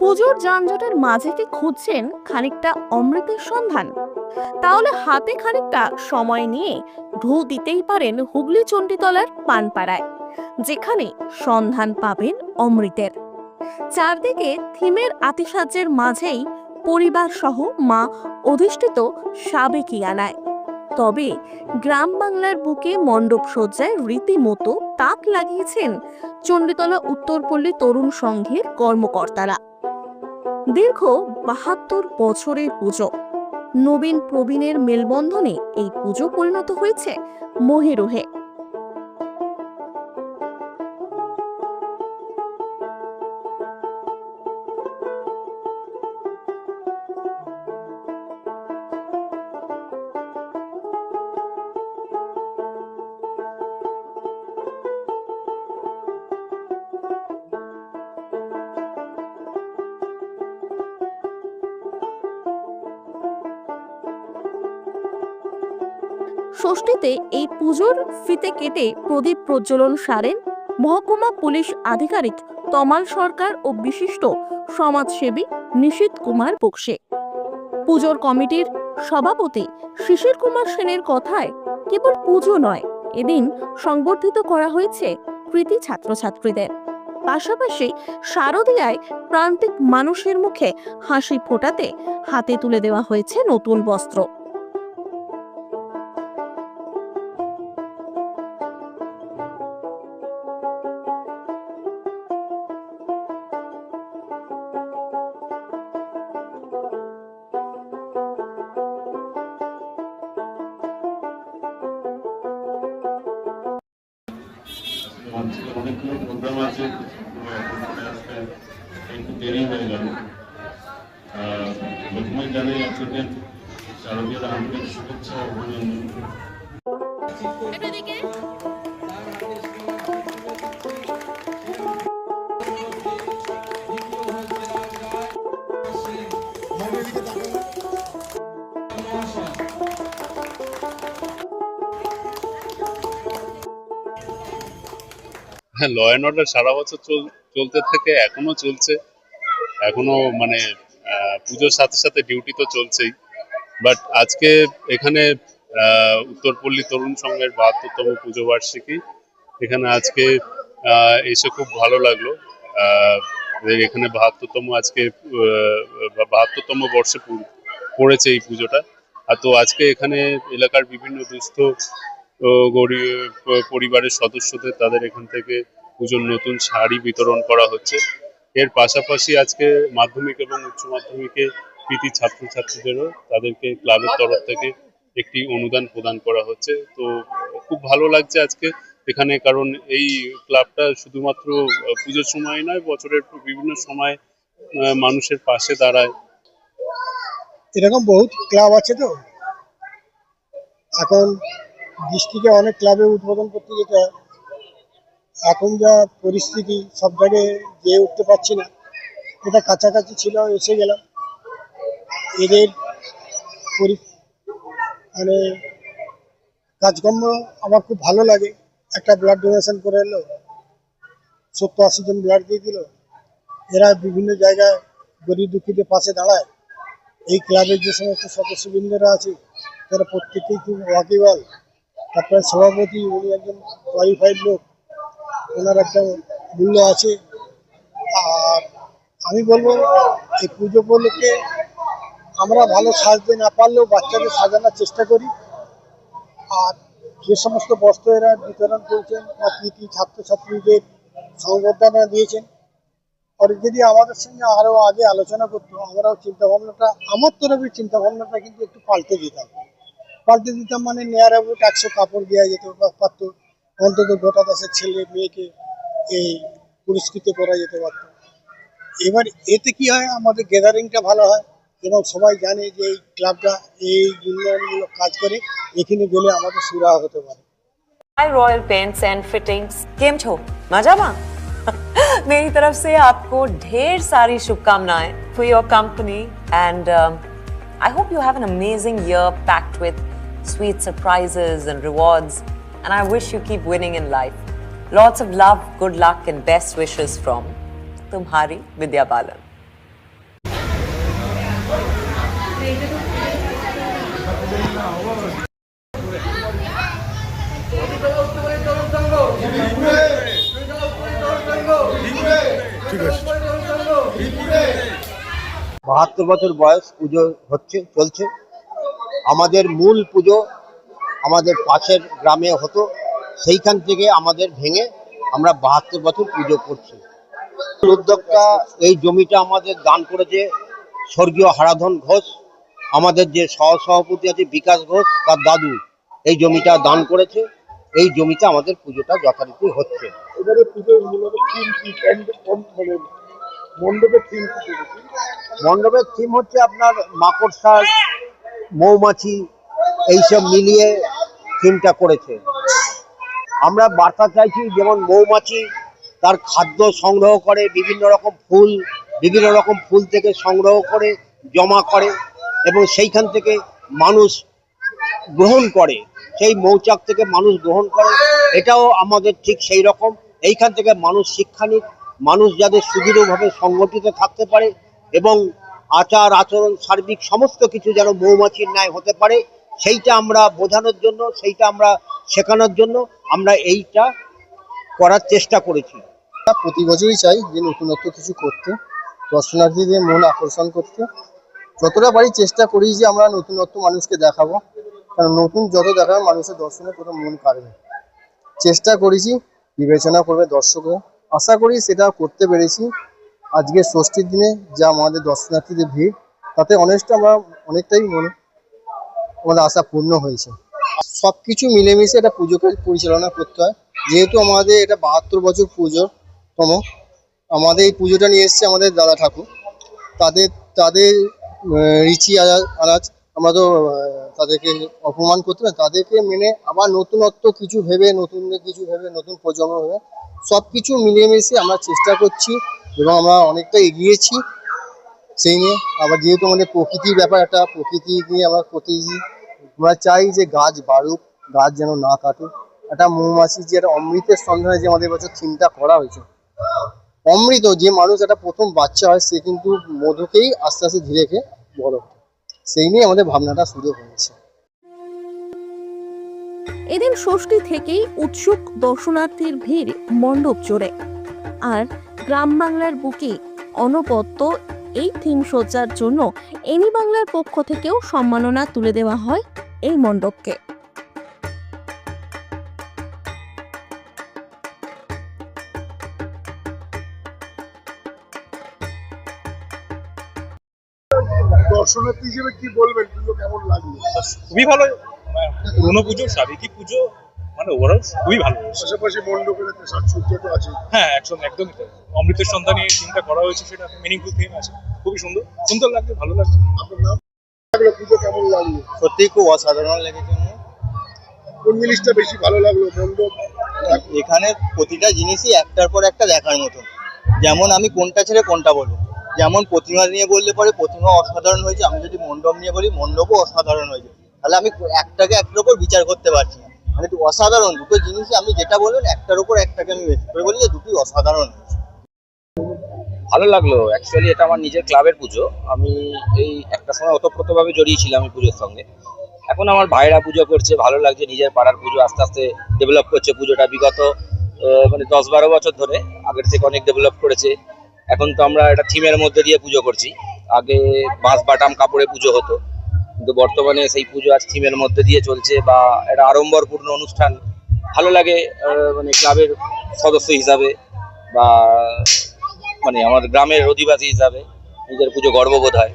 পুজোর যানজটের মাঝে কি খুঁজছেন খানিকটা অমৃতের সন্ধান? তাহলে হাতে খানিকটা সময় নিয়ে ঢু দিতেই পারেন হুগলি চণ্ডীতলার পানপাড়ায়, যেখানে সন্ধান পাবেন অমৃতের। চারদিকে থিমের আতিসাজ্যের মাঝেই পরিবার সহ মা অধিষ্ঠিত সাবেকিয়ানায় তবে গ্রাম বাংলার বুকে মণ্ডপ সজ্জায় রীতিমতো তাক লাগিয়েছেন চণ্ডীতলা উত্তরপল্লী তরুণ সংঘের কর্মকর্তারা। দীর্ঘ বাহাত্তর বছরের পুজো। নবীন প্রবীণের মেলবন্ধনে এই পুজো পরিণত হয়েছে মহিরুহে। ষষ্ঠীতে এই পুজোর ফিতে কেটে প্রদীপ প্রজ্বলন সারেন মহকুমা পুলিশ আধিকারিক তমাল সরকার ও বিশিষ্ট সমাজসেবী নিশীত কুমার বক্সে। পুজোর কমিটির সভাপতি শিশির কুমার সেনের কথায় কেবল পুজো নয়, এদিন সংবর্ধিত করা হয়েছে কৃতি ছাত্রছাত্রীদের। পাশাপাশি শারদীয়ায় প্রান্তিক মানুষের মুখে হাসি ফোটাতে হাতে তুলে দেওয়া হয়েছে নতুন বস্ত্র। অনেকগুলো প্রোগ্রাম আছে একটু দেরি হয়ে গেল। আহ, প্রথমে জানাই আপনাদের শারদীয় আন্তরিক শুভেচ্ছা ও অভিনন্দন। হ্যাঁ ল অ্যান্ড অর্ডার সারা বছর চল- চলতে থাকে, এখনও চলছে। এখনও মানে পুজোর সাথে সাথে ডিউটি তো চলছেই। বাট আজকে এখানে উত্তরপল্লী তরুণ সংঘের বাহাত্তরতম পুজো বার্ষিকী। এখানে আজকে এসে খুব ভালো লাগল। এখানে বাহাত্তরতম আজকে বাহাত্তরতম বর্ষে পড়েছে এই পুজোটা। আর তো আজকে এখানে এলাকার বিভিন্ন দুস্থ গরিব পরিবারের সদস্যদের তাদের এখান থেকে পুজোর নতুন শাড়ি বিতরণ করা হচ্ছে। এর পাশাপাশি আজকে মাধ্যমিক এবং উচ্চ মাধ্যমিকে কৃতি ছাত্রছাত্রীদেরও তাদেরকে ক্লাবের তরফ থেকে একটি অনুদান প্রদান করা হচ্ছে। তো খুব ভালো লাগছে আজকে এখানে, কারণ এই ক্লাবটা শুধুমাত্র পুজোর সময় নয়, বছরের বিভিন্ন সময় মানুষের পাশে দাঁড়ায়। এরকম বহুত ক্লাব আছে তো। এখন ডিস্ট্রিক্টে অনেক ক্লাবে উদ্বোধন করতে যেতে হয়। এখন যা পরিস্থিতি, সব জায়গায় যেয়ে উঠতে পারছি না। এটা কাছাকাছি ছিল, এসে গেলাম। এদের মানে কাজকর্ম আমার খুব ভালো লাগে। একটা ব্লাড ডোনেশন করে এলো, সত্তর আশি জন ব্লাড দিয়ে দিল। এরা বিভিন্ন জায়গায় গরিব দুঃখীদের পাশে দাঁড়ায়। এই ক্লাবের যে সমস্ত সদস্যবৃন্দরা আছে, তারা প্রত্যেকেই খুব ওয়াকিবল তারপরে সভাপতি উনি একজন কোয়ালিফাইড লোক। ওনার একটা মূল্য আছে। আর আমি বলব, এই পুজো উপলক্ষে আমরা ভালো সাজতে না পারলেও বাচ্চাদের সাজানোর চেষ্টা করি। আর যে সমস্ত বস্ত্র এরা বিতরণ করেছেন বা কৃতি ছাত্রছাত্রীদের সংবর্ধনা দিয়েছেন পরে যদি আমাদের সঙ্গে আরও আগে আলোচনা করতো, আমরাও চিন্তা ভাবনাটা আমার তরফের চিন্তা ভাবনাটা কিন্তু একটু পাল্টে দিতাম। পাল্টে দিতাম মানে নেয়ার অ্যাবাউট একশো কাপড় দেওয়া যেত বা পারতো অন্তত গোটা দশের ছেলে মেয়েকে এই পুরস্কৃত করা যেতে পারত এবার এতে কি হয় আমাদের গ্যাদারিংটা ভালো হয় এবং সবাই জানে যে এই ক্লাবটা এই উন্নয়নমূলক কাজ করে এখানে গেলে আমাদের সুরাহা হতে পারে hi royal paints and fittings केम छो मजामा मेरी तरफ से आपको ढेर सारी शुभकामनाएं for your company and I hope you have an amazing year packed with sweet surprises and rewards and I wish you keep winning in life. Lots of love, good luck and best wishes from Tumhari Vidya Balan. বাহাত্তর বছর বয়স পুজো হচ্ছে চলছে আমাদের মূল পুজো আমাদের পাশের গ্রামে হতো সেইখান থেকে আমাদের ভেঙে আমরা বাহাত্তর বছর পুজো করছি। উদ্যোক্তা এই জমিটা আমাদের দান করেছে স্বর্গীয় হারাধন ঘোষ আমাদের যে সহসভাপতি আছে বিকাশ ঘোষ তার দাদু এই জমিটা দান করেছে এই জমিতে আমাদের পুজোটা যথারীতি হচ্ছে। মণ্ডপের থিম হচ্ছে আপনার মাকড়সার মৌমাছি এইসব মিলিয়ে থিমটা করেছে। আমরা বার্তা চাইছি যেমন মৌমাছি তার খাদ্য সংগ্রহ করে, বিভিন্ন রকম ফুল, বিভিন্ন রকম ফুল থেকে সংগ্রহ করে, জমা করে এবং সেইখান থেকে মানুষ গ্রহণ করে। সেই মৌচাক থেকে মানুষ গ্রহণ করে। এটাও আমাদের ঠিক সেই রকম। এইখান থেকে মানুষ শিক্ষা নিক। মানুষ যাদের সুদৃঢ়ভাবে সংগঠিত থাকতে পারে এবং আচার আচরণ, সার্বিক সমস্ত কিছু যেন মৌমাছির ন্যায় হতে পারে, সেইটা আমরা বোঝানোর জন্য, সেইটা আমরা শেখানোর জন্য আমরা এইটা করার চেষ্টা করেছি। প্রতি বছরই চাই যে নতুনত্ব কিছু করতে, দর্শনার্থীদের মন আকর্ষণ করতে। যতটা পারি চেষ্টা করি যে আমরা নতুনত্ব মানুষকে দেখাবো, কারণ নতুন যত দেখাবো মানুষের দর্শনে কোনো মন কাড়বে। চেষ্টা করেছি, বিবেচনা করবে দর্শকরা। আশা করি সেটা করতে পেরেছি। আজকে ষষ্ঠীর দিনে যা আমাদের দর্শনার্থীদের ভিড়, তাতে অনেকটা আমরা অনেকটাই মনে আমাদের আশা পূর্ণ হয়েছে। সব কিছু মিলেমিশে এটা পুজোকে পরিচালনা করতে হয়। যেহেতু আমাদের এটা বাহাত্তর বছর পুজো তম, আমাদের এই পুজোটা নিয়ে এসছে আমাদের দাদা ঠাকুর। তাদের তাদের রিচি আনা- আনাজ আমরা তো তাদেরকে অপমান করতে পারি। তাদেরকে মেনে আবার নতুনত্ব কিছু ভেবে, নতুন কিছু ভেবে, নতুন প্রজন্ম ভেবে সব কিছু মিলিয়ে মিশিয়ে আমরা চেষ্টা করছি। এবং আমরা অনেকটা এগিয়েছি সেই নিয়ে। আবার যেহেতু আমাদের প্রকৃতির ব্যাপার, একটা প্রকৃতি নিয়ে আমরা প্রতিজি আমরা চাই যে গাছ বাড়ুক, গাছ যেন না কাটুক। একটা মৌমাছি যে একটা অমৃতের সন্ধানে যে আমাদের বছর থিমটা করা হয়েছে। অমৃত যে মানুষ একটা প্রথম বাচ্চা হয়, সে কিন্তু মধুকেই আস্তে আস্তে ধীরে খেয়ে বড় সেই নিয়ে আমাদের ভাবনাটা শুরু হয়েছে। এদিন ষষ্ঠী থেকেই উৎসুক দর্শনার্থীর ভিড় মণ্ডপ জোড়ে। আর গ্রাম বাংলার বুকে অনবদ্য এই থিম সজ্জার জন্য এনি বাংলার পক্ষ থেকেও সম্মাননা তুলে দেওয়া হয় এই মণ্ডপকে। দর্শনার্থী হিসেবে কি বলবেন? পুজো কেমন লাগল? খুবই ভালো। পুরোনো পুজো সাবেকি পুজো মানে ওভারঅল খুবই ভালো পাশাপাশি মণ্ডপের একটা সাজসজ্জা তো আছে হ্যাঁ একদম একদমই তাই। অমৃতের সন্ধানে চিন্তা করা হয়েছে সেটা মিনিংফুল থিম আছে। খুবই সুন্দর। সুন্দর লাগছে ভালো লাগছে। আপনার নাম? লাগল পুজো কেমন লাগল? সত্যি খুব অসাধারণ লেগেছে। কোন জিনিসটা বেশি ভালো লাগল মণ্ডপ? এখানে প্রতিটা জিনিসই একটার পর একটা দেখার মতন যেমন আমি কোনটা ছেড়ে কোনটা বলব। যেমন প্রতিমা নিয়ে বললে পরে প্রতিমা অসাধারণ হয়েছে আমি যদি মণ্ডপ নিয়ে বলি মণ্ডপও অসাধারণ হয়েছে। তাহলে আমি একটাকে একটার উপর বিচার করতে পারছি মানে অসাধারণ, দুটো জিনিসই আপনি যেটা বলবেন, একটার উপর একটাকে আমি করে বলি যে দুটোই অসাধারণ। ভালো লাগল অ্যাকচুয়ালি এটা আমার নিজের ক্লাবের পুজো। আমি এই একটা সময় ওতপ্রোতভাবে জড়িয়ে ছিলাম এই পুজোর সঙ্গে। এখন আমার ভাইরা পুজো করছে, ভালো লাগছে, নিজের পাড়ার পুজো আস্তে আস্তে ডেভেলপ করছে। পুজোটা বিগত মানে দশ বারো বছর ধরে, আগের থেকে অনেক ডেভেলপ করেছে। এখন তো আমরা একটা থিমের মধ্যে দিয়ে পুজো করছি। আগে বাঁশ বাটাম কাপড়ে পুজো হতো। কিন্তু বর্তমানে সেই পুজো আজ থিমের মধ্যে দিয়ে চলছে বা একটা আড়ম্বরপূর্ণ অনুষ্ঠান। ভালো লাগে মানে ক্লাবের সদস্য হিসাবে বা মানে আমার গ্রামের অধিবাসী হিসাবে নিজের পুজো গর্ববোধ হয়।